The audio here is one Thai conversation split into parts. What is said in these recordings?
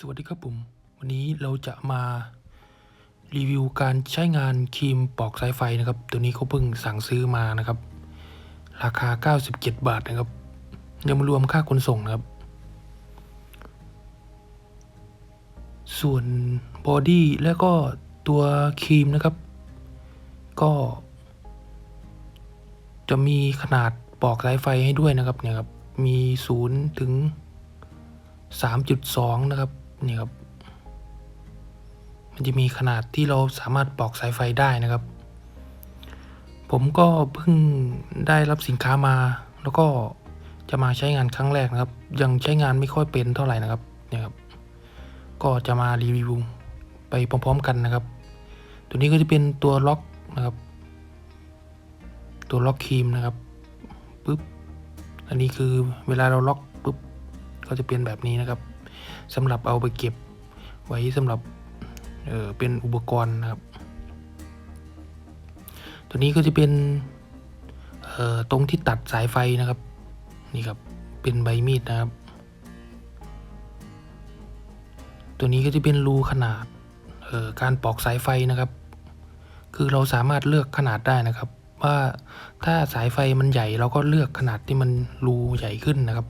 สวัสดีครับผม วันนี้เราจะมารีวิวการใช้งานครีมปอกสายไฟนะครับ ตัวนี้เขาเพิ่งสั่งซื้อมานะครับ ราคา 97 บาทนะครับ ยังไม่รวมค่าขนส่งนะครับ ส่วนบอดี้แล้วก็ตัวครีมนะครับ ก็ จะมีขนาดปอกสายไฟให้ด้วยนะครับเนี่ยครับ มี 0 ถึง3.2 นะครับ นี่ครับ มันจะมีขนาดที่เราสามารถปอกสายไฟได้นะครับ ผมก็เพิ่งได้รับสินค้ามา แล้วก็จะมาใช้งานครั้งแรกนะครับ ยังใช้งานไม่ค่อยเป็นเท่าไหร่นะครับเนี่ยครับ ก็จะมารีวิวไปพร้อมๆกันนะครับ ตัวนี้ก็จะเป็นตัวล็อกนะครับ ตัวล็อกครีมนะครับปึ๊บอันนี้คือเวลาเราล็อกปุ๊บก็จะเป็นแบบนี้นะครับ สำหรับเอาไปเก็บไว้สำหรับเเป็นอุปกรณ์นะครับ ตัวนี้ก็จะเป็นตรงที่ตัดสายไฟนะครับ นี่ครับเป็นใบมีดนะครับ ตัวนี้ก็จะเป็นรูขนาดการปอกสายไฟนะครับ คือเราสามารถเลือกขนาดได้นะครับ ว่าถ้าสายไฟมันใหญ่เราก็เลือกขนาดที่มันรูใหญ่ขึ้นนะครับ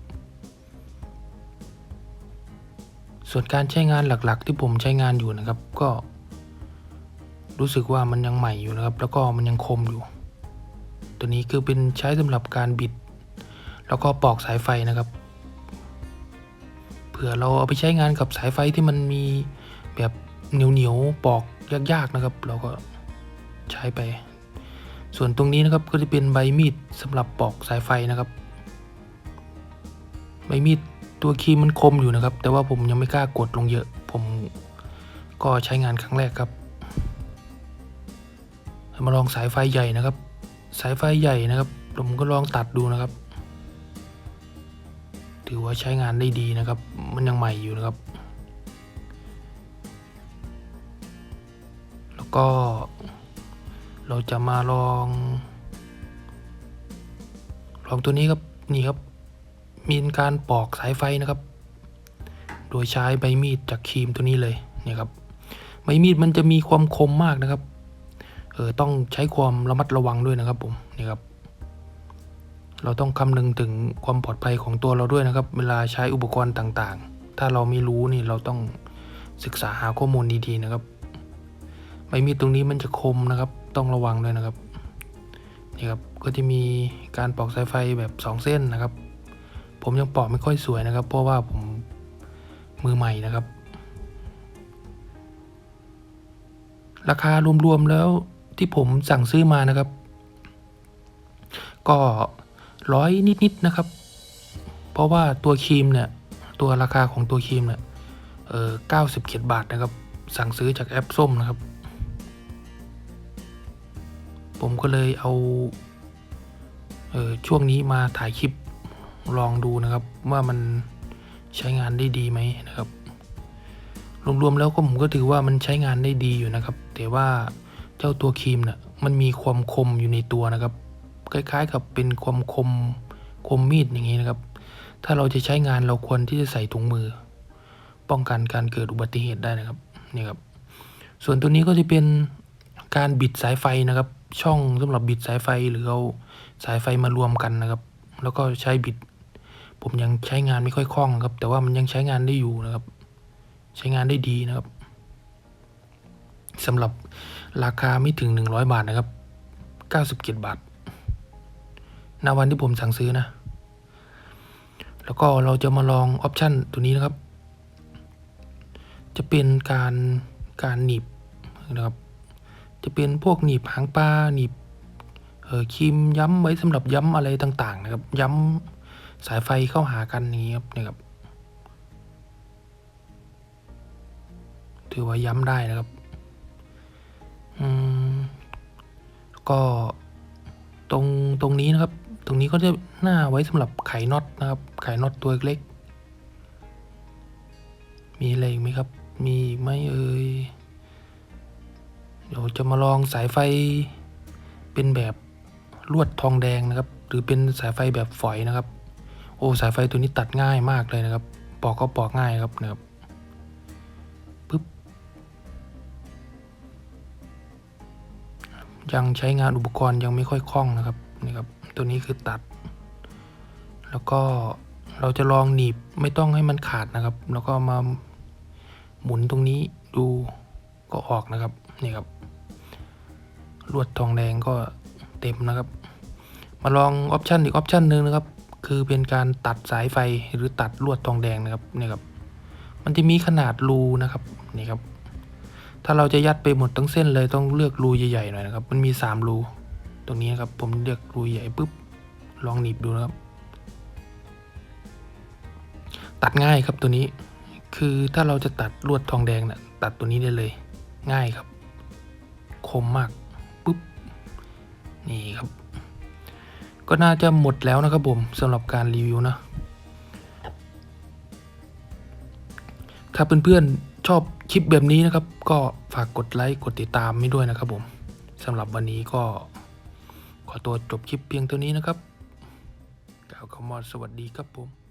ส่วนการใช้งานหลักๆ ที่ผมใช้งานอยู่นะครับ ก็ รู้สึกว่ามันยังใหม่อยู่นะครับ แล้วก็มันยังคมอยู่ ตัวนี้คือเป็นใช้สำหรับการบิด แล้วก็ปอกสายไฟนะครับเผื่อเราเอาไปใช้งานกับสายไฟที่มันมีแบบเหนียวๆปอกยากๆนะครับ เราก็ใช้ไป ส่วนตรงนี้นะครับก็จะเป็นใบมีดสำหรับปอกสายไฟนะครับ ใบมีด ตัวครีมมันคมอยู่นะครับ แต่ว่าผมยังไม่กล้ากดลงเยอะ ผมก็ใช้งานครั้งแรกครับ มาลองสายไฟใหญ่นะครับ สายไฟใหญ่นะครับ ผมก็ลองตัดดูนะครับ ถือว่าใช้งานได้ดีนะครับ มันยังใหม่อยู่นะครับ แล้วก็เราจะมาลอง ลองตัวนี้ครับ นี่ครับ มีการปอกสายไฟนะครับ โดยใช้ใบมีดจากครีมตัวนี้เลยเนี่ยครับ ใบมีดมันจะมีความคมมากนะครับ เออต้องใช้ความระมัดระวังด้วยนะครับผมนี่ครับ เราต้องคำนึงถึงความปลอดภัยของตัวเราด้วยนะครับ เวลาใช้อุปกรณ์ต่างๆ ถ้าเราไม่รู้นี่เราต้องศึกษาหาข้อมูลดีๆนะครับ ใบมีดตรงนี้มันจะคมนะครับ ต้องระวังด้วยนะครับนี่ครับก็จะมีการปอกสายไฟแบบสองเส้นนะครับ ผมยังปอกไม่ค่อยสวยนะครับ เพราะว่าผมมือใหม่นะครับ ราคารวมๆแล้วที่ผมสั่งซื้อมานะครับ ก็ร้อยนิดๆนะครับ เพราะว่าตัวครีมเนี่ย ตัวราคาของตัวครีมเนี่ยเออเก้าสิบเบาทนะครับ สั่งซื้อจากแอปส้มนะครับ ผมก็เลยเอาเออช่วงนี้มาถ่ายคลิป ลองดูนะครับว่ามันใช้งานได้ดีไหมนะครับรวมๆแล้วก็ผมก็ถือว่ามันใช้งานได้ดีอยู่นะครับ แต่ว่าเจ้าตัวครีมเนี่ยมันมีความคมอยู่ในตัวนะครับ คล้ายๆกับเป็นความคมคมมีดอย่างนี้นะครับ ถ้าเราจะใช้งานเราควรที่จะใส่ถุงมือ ป้องกันการเกิดอุบัติเหตุได้นะครับนี่ครับ ส่วนตัวนี้ก็จะเป็นการบิดสายไฟนะครับ ช่องสำหรับบิดสายไฟหรือเอาสายไฟมารวมกันนะครับ แล้วก็ใช้บิด ผมยังใช้งานไม่ค่อยคล่องครับ แต่ว่ามันยังใช้งานได้อยู่นะครับ ใช้งานได้ดีนะครับสำหรับราคาไม่ถึง 100 บาทนะครับ 97 บาทณวันที่ผมสั่งซื้อนะ แล้วก็เราจะมาลองออปชันตัวนี้นะครับ จะเป็นการการหนีบนะครับ จะเป็นพวกหนีบหางปลาหนีบเออครีมย้ำไว้สำหรับย้ำอะไรต่าง ๆ นะครับ ย้ำ สายไฟเข้าหากันนี้ครับนี่ครับถือว่าย้ำได้นะครับอืมก็ตรงตรงนี้นะครับ ตรงนี้ก็จะหน้าไว้สำหรับไขน็อตนะครับ ไขน็อตตัวเล็ก มีอะไรอีกไหมครับ มีไหมเอ่ยเดี๋ยวจะมาลองสายไฟเป็นแบบลวดทองแดงนะครับ หรือเป็นสายไฟแบบฝอยนะครับ โอ้สายไฟตัวนี้ตัดง่ายมากเลยนะครับ ปอกก็ปอกง่ายครับนะครับปึ๊บยังใช้งานอุปกรณ์ยังไม่ค่อยคล่องนะครับนี่ครับ ตัวนี้คือตัด แล้วก็เราจะลองหนีบไม่ต้องให้มันขาดนะครับ แล้วก็มาหมุนตรงนี้ดูก็ออกนะครับนี่ครับ ลวดทองแดงก็เต็มนะครับ มาลองออปชันอีกออปชันหนึ่งนะครับ คือเป็นการตัดสายไฟหรือตัดลวดทองแดงนะครับนี่ครับ มันจะมีขนาดรูนะครับนี่ครับ ถ้าเราจะยัดไปหมดทั้งเส้นเลยต้องเลือกรูใหญ่ๆหน่อยนะครับ มันมีสามรูตรงนี้นะครับ ผมเลือกรูใหญ่ปุ๊บลองหนีบดูนะครับ ตัดง่ายครับตัวนี้ คือถ้าเราจะตัดลวดทองแดงนะ่ะตัดตัวนี้ได้เลย ง่ายครับ คมมากปุ๊บนี่ครับ ก็น่าจะหมดแล้วนะครับผมสำหรับการรีวิวนะ ถ้าเพื่อนๆชอบคลิปแบบนี้นะครับ ก็ฝากกดไลค์กดติดตามไม่ด้วยนะครับผมสำหรับวันนี้ก็ขอตัวจบคลิปเพียงเท่านี้นะครับกล่าวคำว่าสวัสดีครับผม